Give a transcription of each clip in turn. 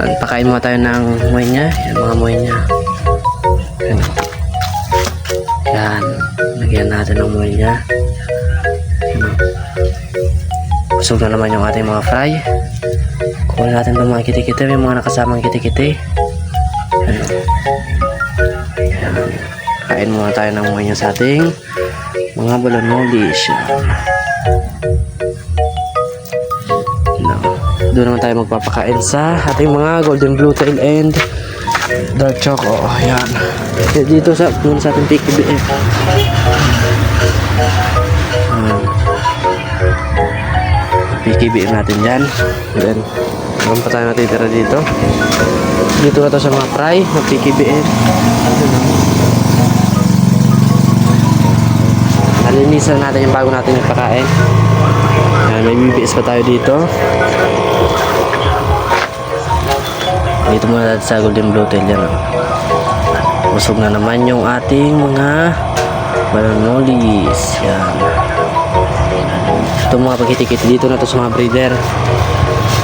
Yan, pakain mo tayo ng moy niya. Yan, mga moy niya. Yan. Yan. Lagyan natin ng moy niya. Yan. Busog na naman yung ating mga fry. Kunin natin itong mga kitikite. May mga nakasamang kitikite. Yan. Yan. Kain muna tayo ng moy niya sa ating mga balon molis. Yan. Doon naman tayo magpapakain sa ating mga golden blue tail and dark choco. Ayan. Dito sa, doon sa ating PKBF. Ayan. PKBF natin dyan. Then, meron pa tayo natitira dito. Dito na to sa mga fry, ng PKBF. Nalinisan natin yung bago natin ipakain. Ayan, may BBS pa tayo dito. Dito muna natin sa Golden Blue Tail yan. Oh. Busog na naman yung ating mga balonolis. Yan. Ito mga pagkitikit dito na to sa mga breeder.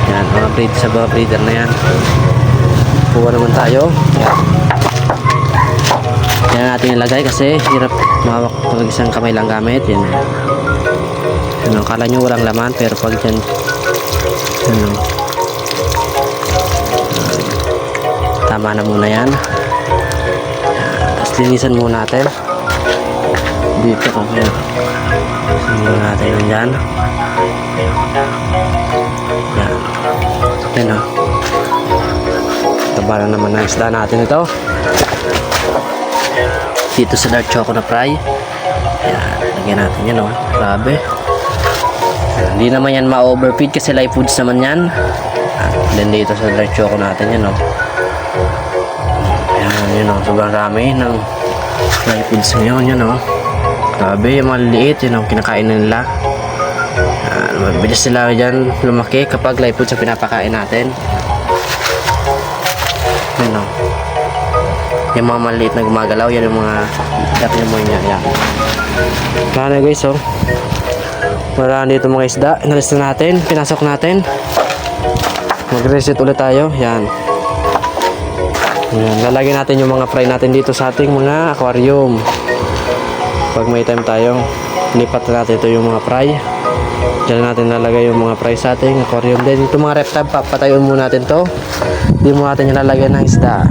Yan, mga breed sa mga breeder na yan. Kuha naman tayo. Yan. Yan natin ilagay kasi hirap mawak pag isang kamay lang gamit. Yan. Ano, kala nyo walang laman pero pag dyan ano, tama na muna yan. Tapos linisan muna natin. Dito. Yan. Linisan muna natin yan dyan. Yan. Yan o. Taba na naman ng isda natin ito. Dito sa dark choco na fry. Yan. Lagyan natin yan o. Grabe. Hindi naman yan ma-overfeed kasi live foods naman yan. Then dito sa dark choco natin yan, oh. Yan, yun, oh. Sobrang rami ng live foods ngayon, yan, oh. Grabe, yung mga liit, yun, oh. Kinakain na nila. Yan, mabilis sila dyan lumaki kapag live foods ang pinapakain natin. Yan, oh. Yung mga maliit na gumagalaw, yan yung mga dapat mo niya. Yan. Kaya guys, oh. Marami dito mga isda. Inalis na natin. Pinasok natin. Mag-reset ulit tayo. Yan. Yan. Lalagyan natin yung mga fry natin dito sa ating mga aquarium. Pag may time tayo, lipat na natin ito yung mga fry. Diyan natin lalagay yung mga fry sa ating aquarium. Then ito mga reptile, papatayon muna natin to. Hindi mo natin nilalagyan ng isda.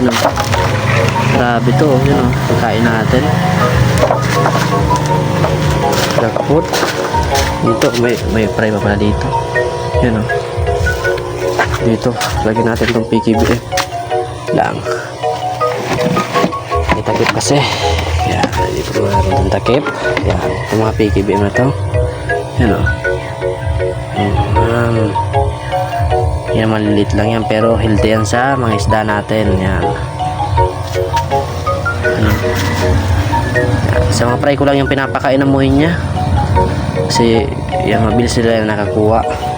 Yan. O. Grabe to. Yun o. Pagkain natin. Jackpot. Dito, may, may fry pa pala dito. Yan o. Dito, lagyan natin itong PKBF. Lang. May takip kasi. Yan, dito muna natin itong takip. Yan, itong mga PKBF na to. Yan o. Yan. Yan, malilit lang yan. Pero healthy yan sa mga isda natin. Yan. Sa mga fry ko lang yung pinapakain ng muhin niya. Kasi yan, mabilis sila yung nakakuha.